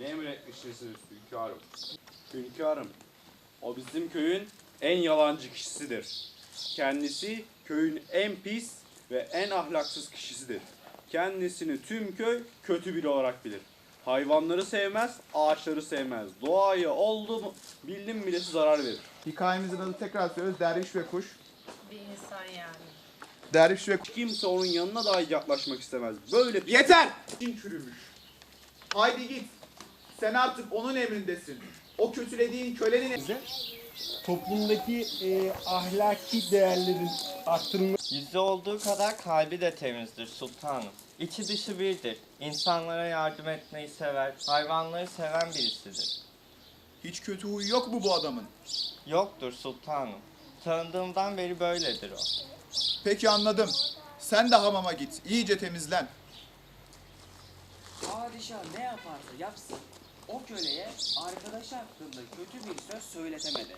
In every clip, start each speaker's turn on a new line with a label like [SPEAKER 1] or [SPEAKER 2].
[SPEAKER 1] Ne emretmişsiniz hünkârım? Hünkârım, o bizim köyün en yalancı kişisidir. Kendisi köyün en pis ve en ahlaksız kişisidir. Kendisini tüm köy kötü biri olarak bilir. Hayvanları sevmez, ağaçları sevmez. Doğayı oldu mu bildim bilesi zarar verir.
[SPEAKER 2] Hikayemizin adı tekrar söylüyoruz. Derviş ve kuş.
[SPEAKER 3] Bir insan yani.
[SPEAKER 2] Derviş ve kuş.
[SPEAKER 1] Kimse onun yanına dahi yaklaşmak istemez. Böyle bir
[SPEAKER 2] Yeter! Din çürümüş. Haydi git. Sen artık onun emrindesin. O kötülediğin kölenin
[SPEAKER 4] bize toplumdaki e, ahlaki değerlerin arttırılması
[SPEAKER 5] Yüzü olduğu kadar kalbi de temizdir sultanım. İçi dışı birdir. İnsanlara yardım etmeyi sever, hayvanları seven birisidir.
[SPEAKER 2] Hiç kötü huyu yok mu bu adamın?
[SPEAKER 5] Yoktur sultanım. Tanıdığımdan beri böyledir o.
[SPEAKER 2] Peki anladım. Sen de hamama git. İyice temizlen.
[SPEAKER 6] Padişah ne yaparsa yapsın o köleye arkadaşı hakkında kötü bir söz söyletemedi.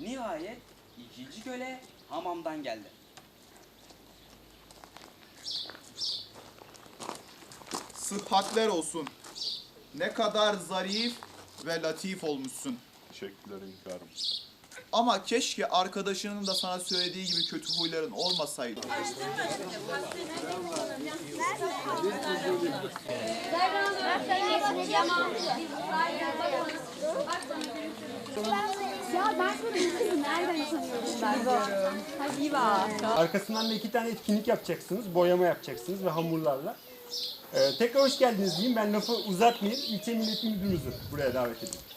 [SPEAKER 6] Nihayet ikinci köle hamamdan geldi.
[SPEAKER 2] Sıhhatler olsun. Ne kadar zarif ve latif olmuşsun.
[SPEAKER 1] Teşekkürler hünkârım.
[SPEAKER 2] Ama keşke arkadaşının da sana söylediği gibi kötü huyların olmasaydı.
[SPEAKER 4] Arkasından da iki tane etkinlik yapacaksınız. Boyama yapacaksınız ve hamurlarla. E, tekrar hoş geldiniz diyeyim. Ben lafı uzatmayayım. İlçe Millet Müdürümüzü buraya davet edeyim.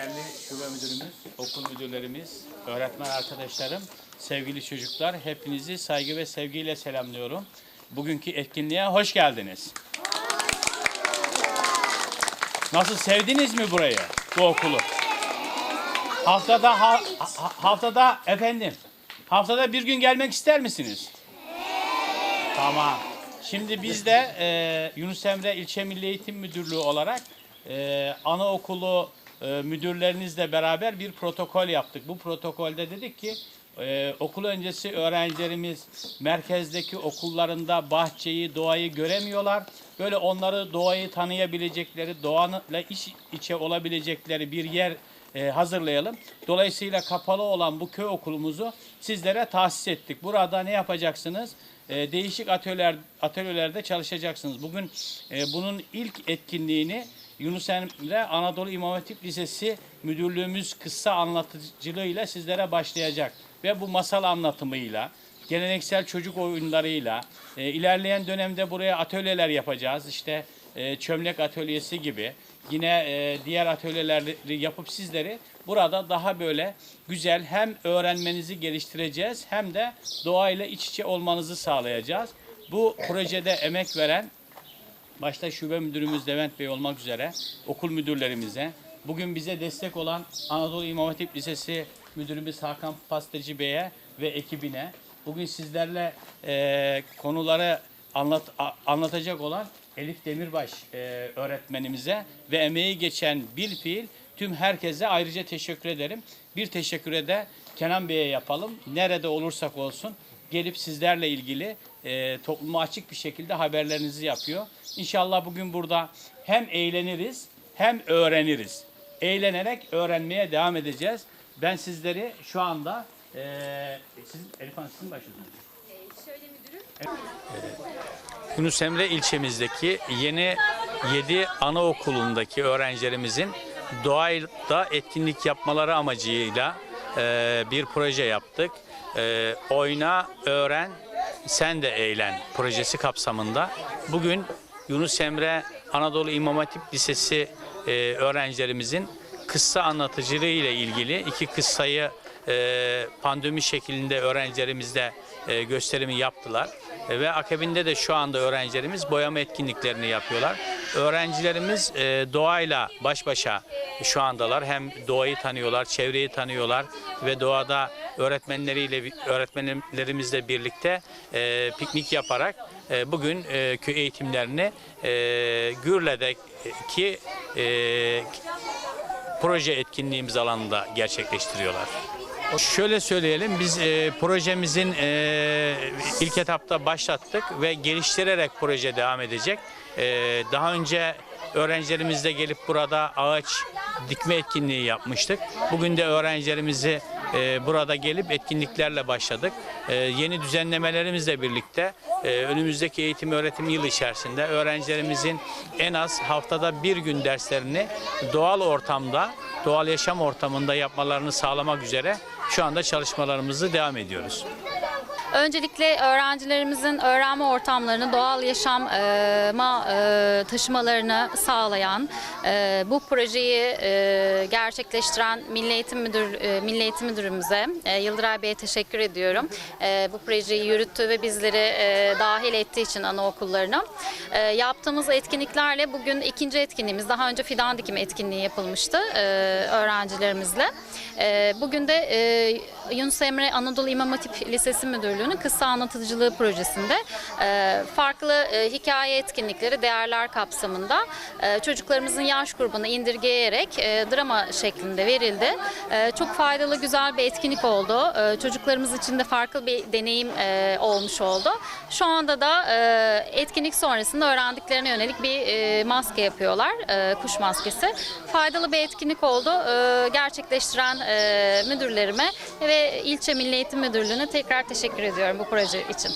[SPEAKER 7] Değerli şube müdürümüz, okul müdürlerimiz, öğretmen arkadaşlarım, sevgili çocuklar, hepinizi saygı ve sevgiyle selamlıyorum. Bugünkü etkinliğe hoş geldiniz. Nasıl sevdiniz mi burayı, bu okulu? Haftada ha- ha- haftada efendim, haftada bir gün gelmek ister misiniz? Tamam. Şimdi biz de e, Yunus Emre İlçe Milli Eğitim Müdürlüğü olarak e, anaokulu e, müdürlerinizle beraber bir protokol yaptık. Bu protokolde dedik ki e, okul öncesi öğrencilerimiz merkezdeki okullarında bahçeyi, doğayı göremiyorlar. Böyle onları doğayı tanıyabilecekleri, doğayla iç içe olabilecekleri bir yer e, hazırlayalım. Dolayısıyla kapalı olan bu köy okulumuzu sizlere tahsis ettik. Burada ne yapacaksınız? E, değişik atölyeler atölyelerde çalışacaksınız. Bugün e, bunun ilk etkinliğini Yunus Emre Anadolu İmam Hatip Lisesi Müdürlüğümüz kıssa anlatıcılığıyla sizlere başlayacak. Ve bu masal anlatımıyla, geleneksel çocuk oyunlarıyla, e, ilerleyen dönemde buraya atölyeler yapacağız. İşte e, çömlek atölyesi gibi. Yine e, diğer atölyeleri yapıp sizleri burada daha böyle güzel hem öğrenmenizi geliştireceğiz hem de doğayla iç içe olmanızı sağlayacağız. Bu projede emek veren başta şube müdürümüz Levent Bey olmak üzere okul müdürlerimize, bugün bize destek olan Anadolu İmam Hatip Lisesi müdürümüz Hakan Pastacı Bey'e ve ekibine, bugün sizlerle e, konuları anlat, a- anlatacak olan Elif Demirbaş e, öğretmenimize ve emeği geçen bil fiil tüm herkese ayrıca teşekkür ederim. Bir teşekküre de Kenan Bey'e yapalım. Nerede olursak olsun gelip sizlerle ilgili e, topluma açık bir şekilde haberlerinizi yapıyor. İnşallah bugün burada hem eğleniriz hem öğreniriz. Eğlenerek öğrenmeye devam edeceğiz. Ben sizleri şu anda e, siz Elif Hanım sizin başlıyorsunuz. Yunus Emre ilçemizdeki yeni 7 anaokulundaki öğrencilerimizin doğayla etkinlik yapmaları amacıyla e, bir proje yaptık. E, oyna, öğren, sen de eğlen projesi kapsamında bugün Yunus Emre Anadolu İmam Hatip Lisesi e, öğrencilerimizin kıssa anlatıcılığı ile ilgili iki kıssayı e, pandemi şeklinde öğrencilerimizle e, gösterimi yaptılar. E, ve akabinde de şu anda öğrencilerimiz boyama etkinliklerini yapıyorlar. Öğrencilerimiz e, doğayla baş başa şu andalar. Hem doğayı tanıyorlar, çevreyi tanıyorlar ve doğada öğretmenleriyle öğretmenlerimizle birlikte e, piknik yaparak e, bugün e, köy eğitimlerini e, Gürle'deki e, proje etkinliğimiz alanında gerçekleştiriyorlar. Şöyle söyleyelim, biz e, projemizin e, ilk etapta başlattık ve geliştirerek proje devam edecek. E, daha önce öğrencilerimizle gelip burada ağaç dikme etkinliği yapmıştık. Bugün de öğrencilerimizi e, burada gelip etkinliklerle başladık. E, yeni düzenlemelerimizle birlikte e, önümüzdeki eğitim öğretim yılı içerisinde öğrencilerimizin en az haftada bir gün derslerini doğal ortamda, doğal yaşam ortamında yapmalarını sağlamak üzere şu anda çalışmalarımızı devam ediyoruz.
[SPEAKER 8] Öncelikle öğrencilerimizin öğrenme ortamlarını doğal yaşama e, taşımalarını sağlayan, e, bu projeyi e, gerçekleştiren Milli Eğitim Müdür e, Milli Eğitim Müdürümüze e, Yıldıray Bey'e teşekkür ediyorum. E, bu projeyi yürüttü ve bizleri e, dahil ettiği için anaokullarına. E, yaptığımız etkinliklerle bugün ikinci etkinliğimiz, daha önce fidan dikimi etkinliği yapılmıştı e, öğrencilerimizle. E, bugün de e, Yunus Emre Anadolu İmam Hatip Lisesi Müdürlüğü'nün kısa anlatıcılığı projesinde e, farklı e, hikaye etkinlikleri, değerler kapsamında e, çocuklarımızın yaş grubunu indirgeyerek drama şeklinde verildi. Çok faydalı, güzel bir etkinlik oldu. Çocuklarımız için de farklı bir deneyim olmuş oldu. Şu anda da etkinlik sonrasında öğrendiklerine yönelik bir maske yapıyorlar, kuş maskesi. Faydalı bir etkinlik oldu. Gerçekleştiren müdürlerime ilçe Milli Eğitim Müdürlüğü'ne tekrar teşekkür ediyorum bu proje için.